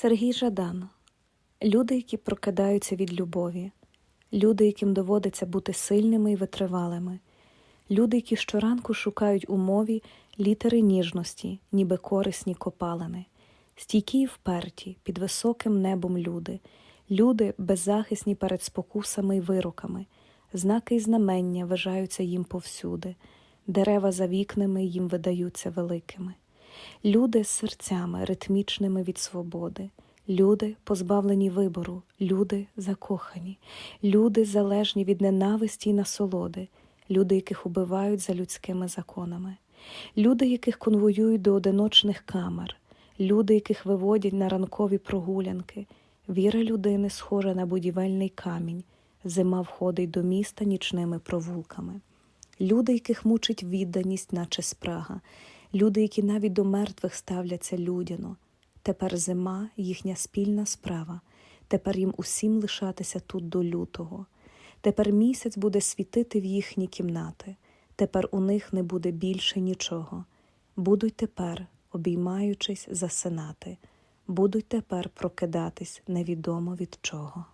Сергій Жадан. Люди, які прокидаються від любові, люди, яким доводиться бути сильними і витривалими, люди, які щоранку шукають у мові літери ніжності, ніби корисні копалини, стійкі й вперті під високим небом люди, люди беззахисні перед спокусами й вироками, знаки й знамення вважаються їм повсюди, дерева за вікнами їм видаються великими. Люди з серцями ритмічними від свободи, люди, позбавлені вибору, люди закохані, люди залежні від ненависті й насолоди, люди, яких убивають за людськими законами, люди, яких конвоюють до одиночних камер, люди, яких виводять на ранкові прогулянки. Віра людини схожа на будівельний камінь, зима входить до міста нічними провулками. Люди, яких мучить відданість, наче спрага, люди, які навіть до мертвих ставляться людяно. Тепер зима їхня спільна справа, тепер їм усім лишатися тут до лютого. Тепер місяць буде світити в їхні кімнати, тепер у них не буде більше нічого. Будуть тепер, обіймаючись, засинати, будуть тепер прокидатись невідомо від чого.